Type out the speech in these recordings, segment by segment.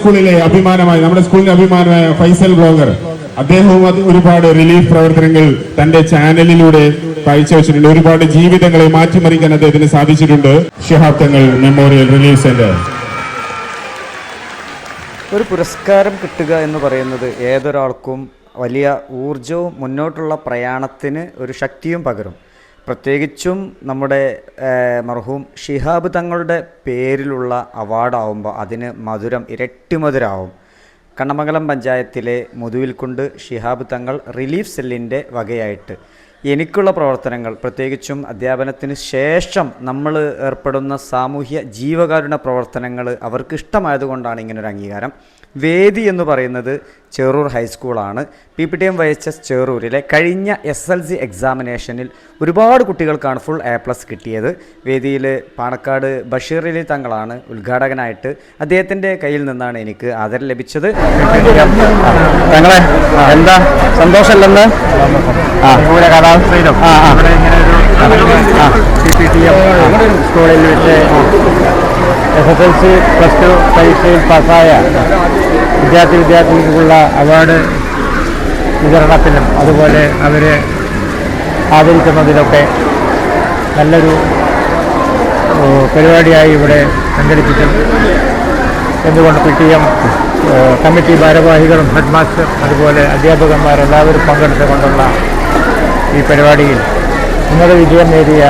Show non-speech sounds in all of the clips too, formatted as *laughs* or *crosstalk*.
സ്കൂളിലെ അഭിമാനമായി നമ്മുടെ സ്കൂളിന്റെ അഭിമാനമായ ഫൈസൽ ബ്ലോഗർ. അദ്ദേഹവും അത് ഒരുപാട് റിലീഫ് പ്രവർത്തനങ്ങൾ തന്റെ ചാനലിലൂടെ കാഴ്ചവെച്ചിട്ടുണ്ട്. ഒരുപാട് ജീവിതങ്ങളെ മാറ്റിമറിക്കാൻ അദ്ദേഹത്തിന് സാധിച്ചിട്ടുണ്ട്. ശിഹാബ്ദങ്ങൾ മെമ്മോറിയൽ റിലീഫ് സെന്റർ ഒരു പുരസ്കാരം കിട്ടുക എന്ന് പറയുന്നത് ഏതൊരാൾക്കും വലിയ ഊർജവും മുന്നോട്ടുള്ള പ്രയാണത്തിന് ഒരു ശക്തിയും പകരും. പ്രത്യേകിച്ചും നമ്മുടെ മർഹൂം ഷിഹാബ് തങ്ങളുടെ പേരിലുള്ള അവാർഡാവുമ്പോൾ അതിന് മധുരം ഇരട്ടി മധുരമാവും കണ്ണമംഗലം പഞ്ചായത്തിലെ മുതുവിൽക്കുണ്ട് ഷിഹാബ് തങ്ങൾ റിലീഫ് സെല്ലിന്റെ വകയായിട്ട്. എനിക്കുള്ള പ്രവർത്തനങ്ങൾ പ്രത്യേകിച്ചും അധ്യാപനത്തിന് ശേഷം നമ്മൾ ഏർപ്പെടുന്ന സാമൂഹ്യ ജീവകാരുണ്യ പ്രവർത്തനങ്ങൾ അവർക്ക് ഇഷ്ടമായതുകൊണ്ടാണ് ഇങ്ങനൊരു അംഗീകാരം. വേദി എന്ന് പറയുന്നത് Cherur ഹൈസ്കൂളാണ്. P P T M Y H S ചെറൂരിലെ കഴിഞ്ഞ എസ് എൽ സി എക്സാമിനേഷനിൽ ഒരുപാട് കുട്ടികൾക്കാണ് ഫുൾ എ പ്ലസ് കിട്ടിയത്. വേദിയിൽ പാണക്കാട് ബഷീർ അലി തങ്ങളാണ് ഉദ്ഘാടകനായിട്ട് അദ്ദേഹത്തിന്റെ കയ്യിൽ നിന്നാണ് എനിക്ക് ആദരം ലഭിച്ചത്. തങ്ങളെ എന്താ? സന്തോഷമല്ലെന്ന്? ആ. കാലാവസ്ഥയിലും ആ ആ. പി പി ടി എം സ്കൂളിൽ വെച്ച് S S L C plus two പരീക്ഷയിൽ പാസ്സായ വിദ്യാർത്ഥി വിദ്യാർത്ഥികൾക്കുള്ള അവാർഡ് വിതരണത്തിലും അതുപോലെ അവരെ ആദരിക്കുന്നതിലൊക്കെ നല്ലൊരു പരിപാടിയായി ഇവിടെ സംഘടിപ്പിച്ചു. എന്തുകൊണ്ട് പി ടി എം കമ്മിറ്റി ഭാരവാഹികളും ഹെഡ് മാസ്റ്റർ അതുപോലെ അധ്യാപകന്മാരെല്ലാവരും പങ്കെടുത്തുകൊണ്ടുള്ള ഈ പരിപാടിയിൽ ഉന്നത വിജയം നേടിയ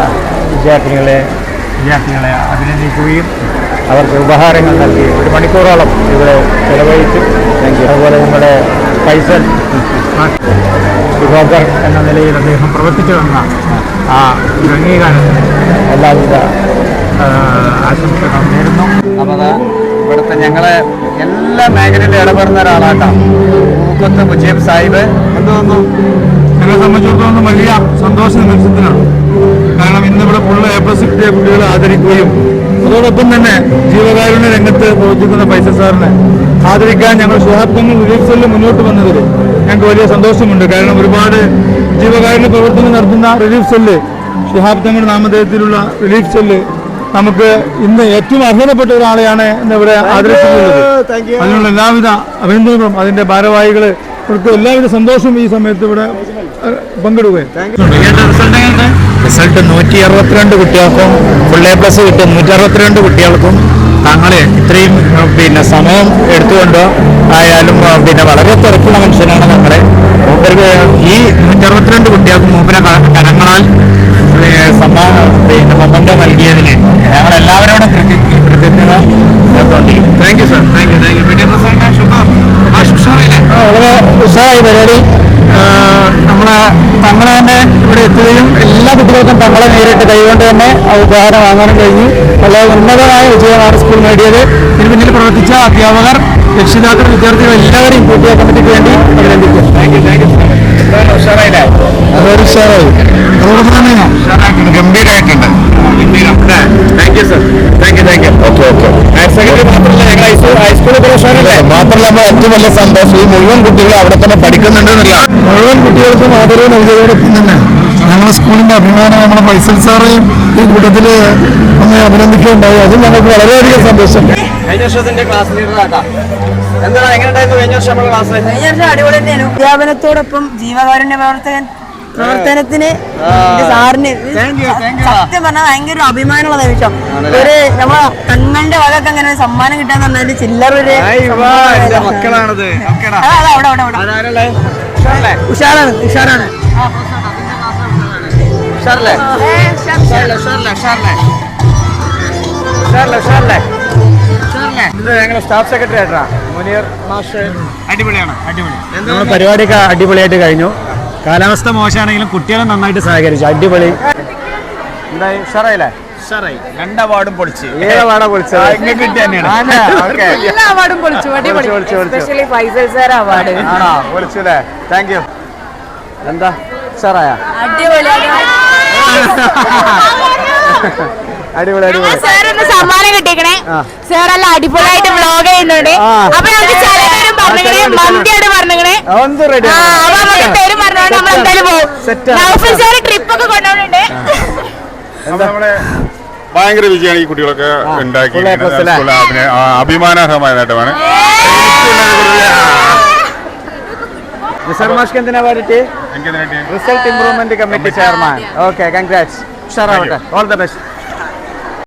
വിദ്യാർത്ഥികളെ വിദ്യാർത്ഥികളെ അഭിനന്ദിക്കുകയും അവർക്ക് ഉപഹാരങ്ങൾ നൽകി ഒരു മണിക്കൂറോളം ഇവിടെ ചെലവഴിച്ചു. അതുപോലെ നമ്മുടെ ഫൈസൽ ബ്ലോഗർ എന്ന നിലയിൽ അദ്ദേഹം പ്രവർത്തിച്ചു വന്ന ആ ഒരു അംഗീകാരത്തിന് എല്ലാവിധ ആശംസകളും നേരുന്നു. അപ്പോൾ ഇവിടുത്തെ ഞങ്ങളെ എല്ലാ മേഖലയിലും ഇടപെടുന്ന ഒരാളാട്ടോ. മൂക്കത്ത് മുജീബ് സാഹിബ്. എന്തോന്നു തോന്നുന്നു ഞങ്ങളെ സംബന്ധിച്ചിടത്തോളം വലിയ സന്തോഷ നിമിഷത്തിനാണ്. കാരണം ഇന്നിവിടെ ഫുള്ള് എ പ്ലസ് കിട്ടിയ കുട്ടികളെ ആദരിക്കുകയും അതോടൊപ്പം തന്നെ ജീവകാരുണ്യ രംഗത്ത് പ്രവർത്തിക്കുന്ന പൈസ സാറിനെ ആദരിക്കാൻ ഞങ്ങൾ ശുഹാബ്ദങ്ങൾ റിലീഫ് സെല്ല് മുന്നോട്ട് വന്നതിൽ ഞങ്ങൾക്ക് വലിയ സന്തോഷമുണ്ട്. കാരണം ഒരുപാട് ജീവകാരുണ്യ പ്രവർത്തനം നടത്തുന്ന റിലീഫ് സെല്ല് ശുഹാബ്ദങ്ങളുടെ നാമധേയത്തിലുള്ള റിലീഫ് സെല്ല് നമുക്ക് ഇന്ന് ഏറ്റവും അർഹതപ്പെട്ട ഒരാളെയാണ് ഇന്ന് ഇവിടെ ആദരിച്ചിട്ടുള്ളത്. അതിനുള്ള എല്ലാവിധ അഭിനന്ദനങ്ങളും അതിന്റെ ഭാരവാഹികൾ അവർക്ക് എല്ലാവിധ സന്തോഷം ഈ സമയത്ത് ഇവിടെ അഹ്, റിസൾട്ട് നൂറ്റി അറുപത്തിരണ്ട് കുട്ടികൾക്കും ഫുൾ എ പ്ലസ് കിട്ടിയ നൂറ്റി അറുപത്തിരണ്ട് കുട്ടികൾക്കും താങ്കൾ ഇത്രയും പിന്നെ സമയം എടുത്തുകൊണ്ടോ ആയാലും പിന്നെ വളരെ തിരക്കുള്ള മനുഷ്യനാണ് നമ്മളെ മൂപ്പർക്ക് ഈ നൂറ്റി അറുപത്തിരണ്ട് കുട്ടികൾക്കും മൂപ്പരെ കരങ്ങളാൽ പിന്നെ മൊമെന്റോ നൽകിയതിന് ഞങ്ങൾ എല്ലാവരോടും കൃത്യ- കൃതജ്ഞത thank you sir thank you thank you ഉത്സാഹമായി പരിപാടി. നമ്മളെ തങ്ങളെ തന്നെ ഇവിടെ എത്തുകയും എല്ലാ കുട്ടികൾക്കും തങ്ങളെ നേരിട്ട് കൈകൊണ്ട് തന്നെ ആ ഉപഹാരം വാങ്ങാനും കഴിഞ്ഞു. വളരെ ഉന്നതമായ വിജയമാണ് സ്കൂൾ നേടിയത്. ഇതിന് പിന്നിൽ പ്രവർത്തിച്ച അധ്യാപകർ രക്ഷിതാക്കൾ വിദ്യാർത്ഥികൾ എല്ലാവരെയും കൂട്ടിയ കമ്മിറ്റിക്ക് വേണ്ടി അഭിനന്ദിക്കും. അതൊരു ഉഷാറായി. അതോടൊപ്പം തന്നെ ഗംഭീരമായിട്ടുണ്ട് thank you sir thank you thank you okay okay. High school school പ്രവേശനമല്ലേ മാത്രമല്ല നമ്മൾ ഏറ്റവും വലിയ സന്തോഷം ഈ മുഴുവൻ കുട്ടികൾ അവിടെ തന്നെ പഠിക്കുന്നുണ്ട് മുഴുവൻ കുട്ടികൾക്കും ആദരവ് നൽകിയതോടൊപ്പം തന്നെ ഞങ്ങളുടെ സ്കൂളിന്റെ അഭിമാനം നമ്മുടെ ഫൈസൽ സാറേയും ഈ കൂട്ടത്തിൽ ഒന്ന് അഭിനന്ദിക്കുകയുണ്ടായി. അതും ഞങ്ങൾക്ക് വളരെയധികം സന്തോഷം. കഴിഞ്ഞ വർഷത്തിന്റെ ക്ലാസ് ലീഡറാക്കാം എന്താണ് എങ്ങനെ ഉണ്ടായിരുന്നു? കഴിഞ്ഞ വർഷം നമ്മുടെ ക്ലാസ് കഴിഞ്ഞ വർഷം അടിപൊളി തന്നെയാണ് അധ്യാപനത്തോടൊപ്പം ജീവകാരുണ്യ പ്രവർത്തകൻ പ്രവർത്തനത്തിന് സാറിന് സത്യം പറഞ്ഞാൽ ഭയങ്കര ഒരു അഭിമാനമുള്ള നിമിഷം. ഒരു നമ്മളെ കണ്ണന്റെ വകക്ക് അങ്ങനെ സമ്മാനം കിട്ടാന്ന് പറഞ്ഞാൽ ചില്ലറ ഒരു മക്കളാണത്. ഉഷാറാണ് ഉഷാറാണ്. ഉഷാറല്ലേ? ഉഷാറല്ലേ? ഉഷാറല്ലേ ഉഷാറല്ലേ ഉഷാറല്ലേ? ഉഷാറല്ലേ ഉഷാറല്ലേ? ഇത് ഞങ്ങളുടെ സ്റ്റാഫ് സെക്രട്ടറി ആയിട്ടാ. മുനീർ മാഷ്. അടിപൊളിയാണ് അടിപൊളി. പരിപാടിയൊക്കെ അടിപൊളിയായിട്ട് കഴിഞ്ഞു. കാലാവസ്ഥ മോശമാണെങ്കിലും കുട്ടികളെ നന്നായിട്ട് സഹകരിച്ചു. അടിപൊളി. എന്തായി? ഉഷാറായില്ലേ? ഉഷാറായി. രണ്ട് അവാർഡും പൊളിച്ച്. പൊളിച്ചത്. കിട്ടിയ തന്നെയാണ്. *laughs* എല്ലാ അവാർഡും പൊളിച്ചു അടിപൊളി. പൊളിച്ചു, പൊളിച്ചു. Especially Faisal sir award. ആണോ? പൊളിച്ചുല്ലേ താങ്ക് യു എന്താ? ഉഷാറായ? അടിപൊളി അടിപൊളി. അടിപൊളി ഒന്ന് സമ്മാനം കിട്ടിക്കണേ അടിപൊളിയായിട്ട് വ്ലോഗ് ചെയ്യുന്നുണ്ട്. ആ. അപ്പൊ പറഞ്ഞേ മന്തിയാണ് റെഡി പേര് പറഞ്ഞോണ്ട് നമ്മൾ എന്തായാലും പോകും ട്രിപ്പ് ഒക്കെ ഭയങ്കര വിജയമാണ് ഈ കുട്ടികളൊക്കെ ഉണ്ടാക്കി അഭിമാനാർഹമായ നേട്ടമാണ്. നിസാർ എന്തിനാ result improvement committee chairman okay congrats ഉഷാറാവട്ടെ. All the best